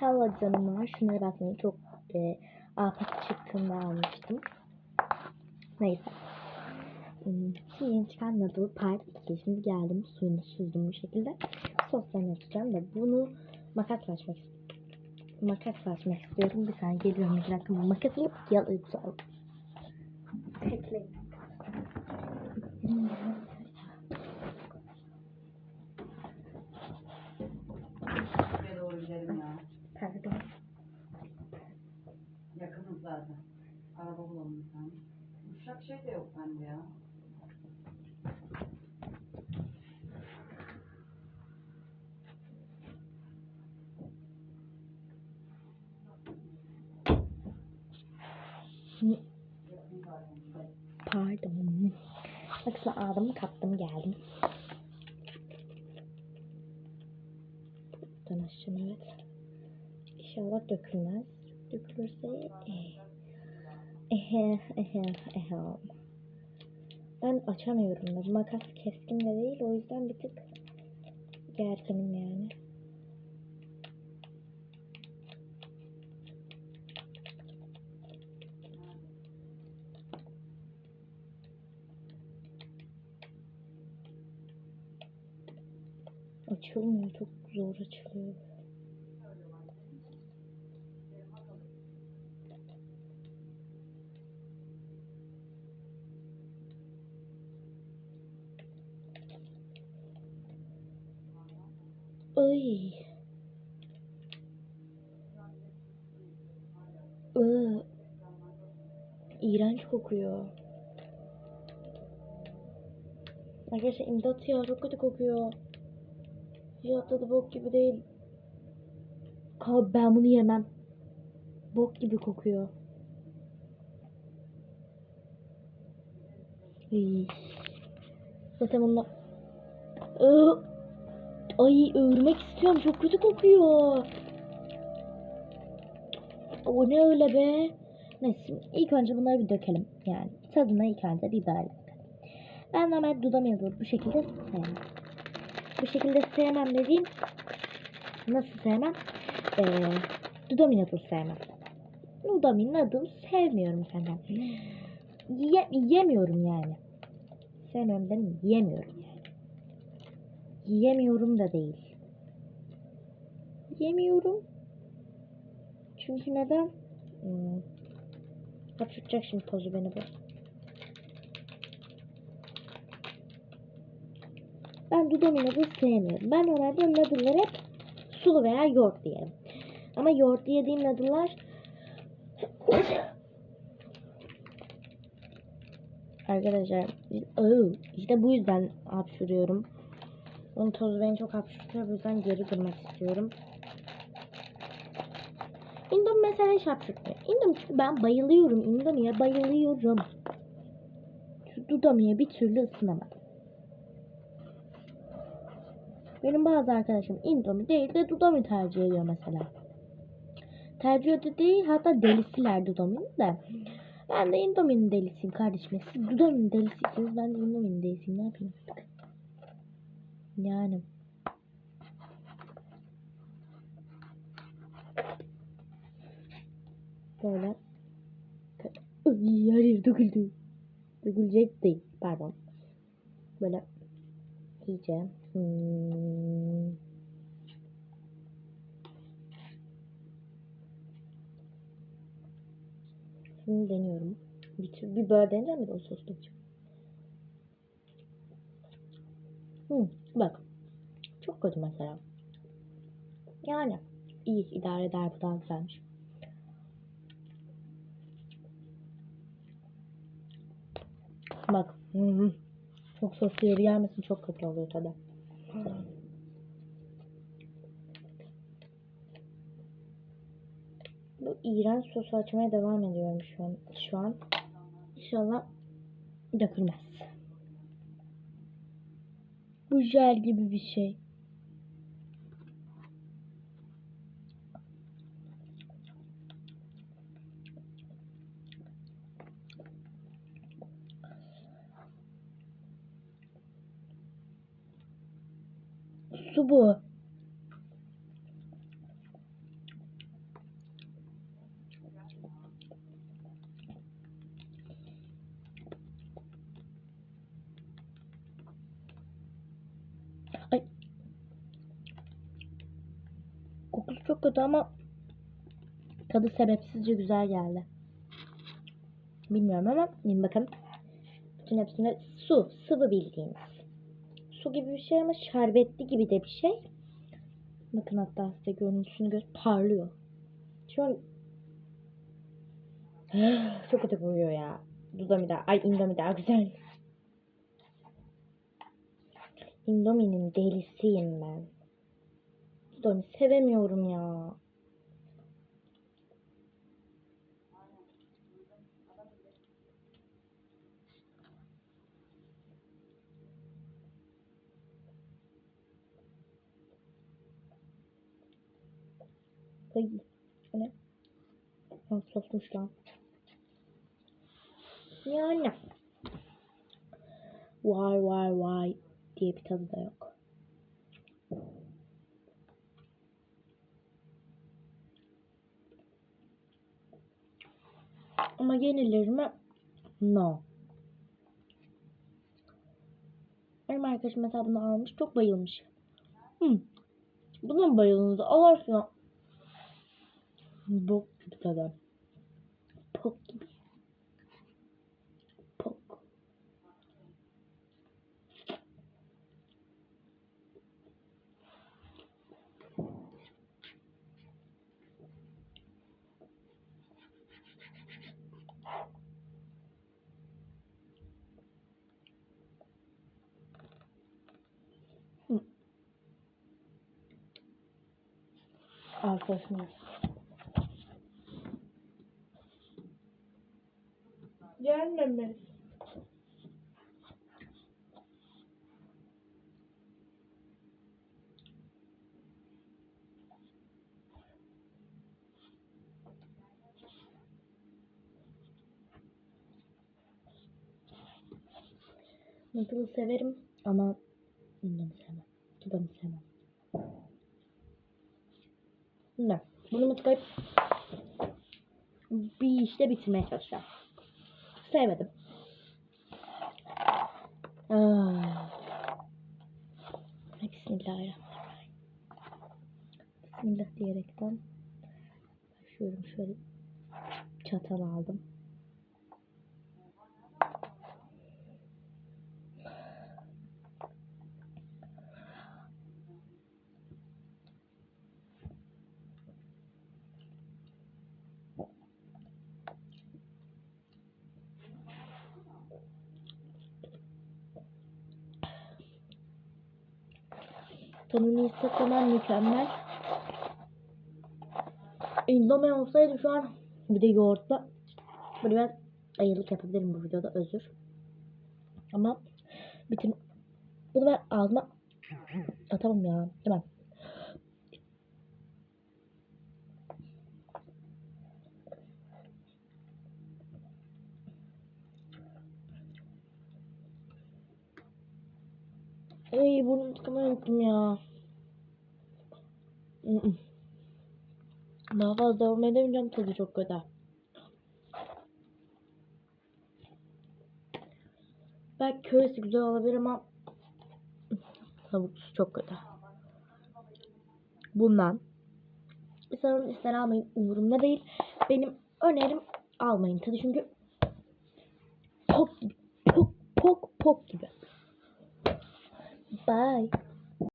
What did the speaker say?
Hello canım var. Şunlara bakmayın. Çok e, afet çıktığında almıştım. Neyse. Hmm, Şimdi yeni çıkan Noodle Part 2. Şimdi geldim. Suyunu süzdüm bu şekilde. Soslarını açacağım da bunu makasla açmak Makasla açmak istiyorum. Bir saniye geliyorum. Bir dakika. Makas alıp yalayacağım. Bekleyin. Buraya doğru gidelim ya. Pardon. Yakınız zaten. Araba bulalım bir tane. Uşak şey de yok bende ya. Pardon. Makasla aldım, kattım, geldim. Açacağım evet. İnşallah dökülmez. Dökülürse eh. Ehe, ehe, ehe. Ben açamıyorum makas keskin de değil. O yüzden bir tık gerginim yani. Açılmıyor. Çok zor açılıyor. Ay. Iı. İğrenç kokuyor. Arkadaşlar imdat ya çok kötü kokuyor. Ya tadı bok gibi değil. Ka ben bunu yemem. Bok gibi kokuyor. Iy. Zaten bunlar... Iı. Ay öğürmek istiyorum. Çok kötü kokuyor. O ne öyle be? Neyse ilk önce bunları bir dökelim. Yani tadına ilk önce biberle. Ben normal dudam yazılı bu şekilde sevmem. Bu şekilde sevmem dediğim nasıl sevmem? Ee, dudami noodle sevmem. Dudami noodle sevmiyorum efendim. Ye, yemiyorum yani. Sevmiyorum dedim yemiyorum. Yiyemiyorum da değil. Yemiyorum. Çünkü neden? Hmm. Hapşıracak şimdi tozu beni bu. Ben dudami noodle sevmiyorum. Ben normalde noodle'ları hep sulu veya yoğurtlu yerim. Ama yoğurtlu yediğim noodle'lar Arkadaşlar işte bu yüzden hapşırıyorum. Onun tozu beni çok hapşırtıyor. Bu yüzden geri durmak istiyorum. Indomie mesela hiç hapşırtmıyor. Indomie çünkü ben bayılıyorum. Indomie'ye bayılıyorum. Şu dudamıya bir türlü ısınamadım. Benim bazı arkadaşım Indomie değil de Dudami tercih ediyor mesela. Tercih ediyor değil hatta delisiler Dudami'nin de. Ben de Indomie'nin delisiyim kardeşim. Siz Dudami'nin delisiyseniz ben de Indomie'nin delisiyim. Ne yapayım? Yani. Böyle. Ay, her yer döküldü. Dökülecek. Pardon. Böyle iyice. Hmm. Şimdi deniyorum. Bir, bir böyle deneyeceğim bir de o sos dökeceğim. Hmm, bak. Çok kötü mesela. Yani iyi idare eder bu daha güzelmiş. Bak. Çok soslu yeri gelmesin çok kötü oluyor tadı. Bu iğrenç sosu açmaya devam ediyorum şu an. Şu an. İnşallah dökülmez. Bu jel gibi bir şey. Su bu. Ay. Kokusu çok kötü ama tadı sebepsizce güzel geldi. Bilmiyorum ama yiyin bakalım. Bütün hepsinde su, sıvı bildiğiniz. Su gibi bir şey ama şerbetli gibi de bir şey. Bakın hatta size görüntüsünü göz parlıyor. Şu an çok kötü kokuyor ya. Dudamida, ay indomida güzel. Indomie'nin delisiyim ben. Dudami sevemiyorum ya. Ay, ne? Ha, sosmuş lan. Yani. Vay vay vay diye bir tadı da yok. Ama yenilir mi? No. Benim arkadaşım mesela bunu almış. Çok bayılmış. Hmm. Buna mı bayıldınız? Allah aşkına. Bok gibi tadı. Pok gibi. Pok. Hı. Arkadaşım. Gelmemiş. Noodle severim ama Indomie sevmem. Tudamı sevmem. Ne? Bunu mutlaka bir işte bitirmeye çalışacağım. Sevmedim. Ah. Bismillahirrahmanirrahim. Bismillah diyerekten başlıyorum. Şöyle çatal aldım. Tadını hissetmem mükemmel. Indomie olsaydı şu an bir de yoğurtla böyle biraz ayılık yapabilirim bu videoda özür. Ama bütün bunu ben ağzıma atamam ya. Tamam. Ay burnum tıkamayı unuttum ya. Daha fazla devam edemeyeceğim tadı çok kötü. Belki köylüsü güzel olabilir ama tavuklusu çok kötü. Bundan ister alın ister almayın umurumda değil. Benim önerim almayın tadı çünkü pok gibi pok pok pok gibi. Bye.